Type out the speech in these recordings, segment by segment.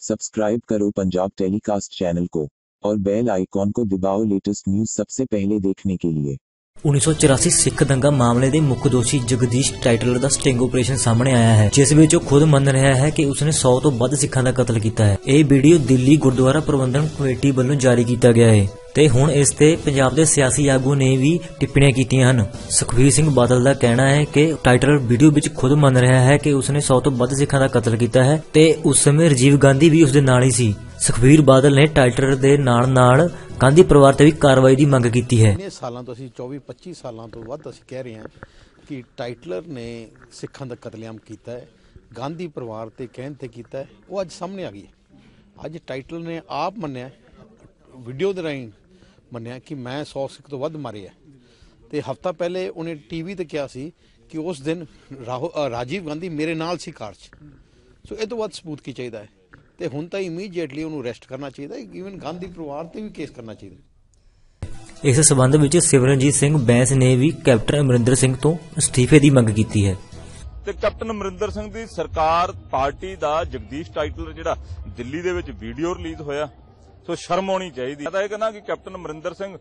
Subscribe करो Punjab telecast channel को और बेल आइकॉन को दबाओ लेटेस्ट न्यूज सबसे पहले देखने के लिए 1984 ਸਿੱਖ ਦੰਗਾ ਮਾਮਲੇ ਦੇ ਮੁੱਖ ਦੋਸ਼ੀ ਜਗਦੀਸ਼ ਟਾਈਟਲਰ ਦਾ ਸਟਿੰਗ ਆਪਰੇਸ਼ਨ ਸਾਹਮਣੇ ਆਇਆ ਹੈ, ਜਿਸ ਵਿੱਚ ਉਹ ਖੁਦ ਮੰਨ ਰਿਹਾ ਹੈ ਕਿ ਉਸਨੇ 100 ਤੋਂ ਵੱਧ ਸਿੱਖਾਂ ਦਾ ਕਤਲ ਕੀਤਾ ਹੈ। ਇਹ ਵੀਡੀਓ ਦਿੱਲੀ ਗੁਰਦੁਆਰਾ ਪ੍ਰਬੰਧਨ ਕਮੇਟੀ ਵੱਲੋਂ ਜਾਰੀ ਕੀਤਾ ਗਿਆ ਹੈ ਤੇ ਹੁਣ ਇਸ ਤੇ ਪੰਜਾਬ ਦੇ ਸਿਆਸੀ ਆਗੂ ਨੇ ਵੀ ਟਿੱਪਣੀਆਂ ਕੀਤੀਆਂ ਹਨ। ਸੁਖਬੀਰ ਸਿੰਘ ਬਾਦਲ ਦਾ ਕਹਿਣਾ ਹੈ ਕਿ ਟਾਈਟਲਰ ਵੀਡੀਓ ਵਿੱਚ ਖੁਦ ਮੰਨ ਰਿਹਾ ਹੈ ਕਿ ਉਸਨੇ 100 ਤੋਂ ਵੱਧ ਸਿੱਖਾਂ ਦਾ ਕਤਲ ਕੀਤਾ ਹੈ ਤੇ ਉਸ ਸਮੇਂ ਰਾਜੀਵ ਗਾਂਧੀ ਵੀ ਉਸ ਦੇ ਨਾਲ ਹੀ ਸੀ। ਸੁਖਬੀਰ ਬਾਦਲ ਨੇ ਟਾਈਟਲਰ ਦੇ ਨਾਲ ਨਾਲ ਗਾਂਧੀ ਪਰਿਵਾਰ ਤੇ ਵੀ ਕਾਰਵਾਈ ਦੀ ਮੰਗ ਕੀਤੀ ਹੈ। ਇੰਨੇ ਸਾਲਾਂ ਤੋਂ ਅਸੀਂ 24 25 ਸਾਲਾਂ ਤੋਂ ਵੱਧ ਅਸੀਂ ਕਹਿ ਰਹੇ ਹਾਂ ਕਿ ਟਾਈਟਲਰ ਨੇ ਸਿੱਖਾਂ ਦਾ ਕਤਲੇਆਮ ਕੀਤਾ ਹੈ, ਗਾਂਧੀ ਪਰਿਵਾਰ ਤੇ ਕਹਿਣ ਤੇ ਕੀਤਾ ਹੈ, ਉਹ ਅੱਜ ਸਾਹਮਣੇ ਆ ਗਈ ਹੈ। ਅੱਜ ਟਾਈਟਲਰ ਨੇ ਆਪ ਮੰਨਿਆ, ਵੀਡੀਓ ਦੇ ਰਾਹੀਂ ਮੰਨਿਆ ਕਿ ਮੈਂ 100 ਸਿੱਖ ਤੋਂ ਵੱਧ ਮਾਰੇ ਹੈ ਤੇ ਹਫਤਾ ਪਹਿਲੇ ਉਹਨੇ ਟੀਵੀ ਤੇ ਕਿਹਾ ਸੀ ਕਿ ਉਸ ਦਿਨ ਰਾਹੁ- ਰਾਜੀਵ ਗਾਂਧੀ ਮੇਰੇ ਨਾਲ ਸੀ ਕਾਰ 'ਚ। ਸੋ ਇਹ ਤੋਂ ਵੱਧ ਸਬੂਤ ਕੀ ਚਾਹੀਦਾ ਹੈ? ਤੇ ਹੁਣ ਤਾਂ ਇਮੀਡੀਏਟਲੀ ਉਹਨੂੰ ਅਰੈਸਟ ਕਰਨਾ ਚਾਹੀਦਾ ਹੈ ਈਵਨ ਗਾਂਧੀ ਪਰਿਵਾਰ ਤੇ ਵੀ ਕੇਸ ਕਰਨਾ ਚਾਹੀਦਾ। ਹੈ ਇਸ ਸਬੰਧ ਵਿੱਚ ਸਿਮਰਨਜੀਤ ਸਿੰਘ ਬੈਂਸ ਨੇ ਵੀ ਕੈਪਟਨ ਅਮਰਿੰਦਰ ਸਿੰਘ ਤੋਂ ਅਸਤੀਫੇ ਦੀ ਮੰਗ ਕੀਤੀ ਹੈ। ਤੇ ਕੈਪਟਨ ਅਮਰਿੰਦਰ ਸਿੰਘ ਦੀ ਸਰਕਾਰ ਪਾਰਟੀ ਦਾ ਜਗਦੀਸ਼ ਟਾਈਟਲਰ ਜਿਹੜਾ ਦਿੱਲੀ ਦੇ ਵਿੱਚ ਵੀਡੀਓ ਰਿਲੀਜ਼ ਹੋਇਆ ਸੋ ਸ਼ਰਮ ਆਉਣੀ ਚਾਹੀਦੀ ਮੈਂ ਤਾਂ ਇਹ ਕਹਿੰਦਾ ਕਿ ਕੈਪਟਨ ਅਮਰਿੰਦਰ ਸਿੰਘ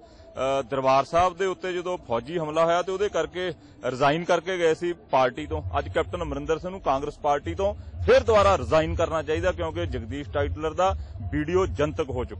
ਦਰਬਾਰ ਸਾਹਿਬ ਦੇ ਉੱਤੇ ਜਦੋਂ ਫੌਜੀ ਹਮਲਾ ਹੋਇਆ ਤੇ ਉਹਦੇ ਕਰਕੇ ਰਿਜ਼ਾਈਨ ਕਰਕੇ ਗਏ ਸੀ ਪਾਰਟੀ ਤੋਂ। ਅੱਜ ਕੈਪਟਨ ਅਮਰਿੰਦਰ ਸਿੰਘ ਨੂੰ ਕਾਂਗਰਸ ਪਾਰਟੀ ਤੋਂ ਫਿਰ ਦੁਬਾਰਾ ਰਿਜ਼ਾਈਨ ਕਰਨਾ ਚਾਹੀਦਾ ਕਿਉਂਕਿ ਜਗਦੀਸ਼ ਟਾਈਟਲਰ ਦਾ ਵੀਡੀਓ ਜਨਤਕ ਹੋ ਚੁੱਕਾ।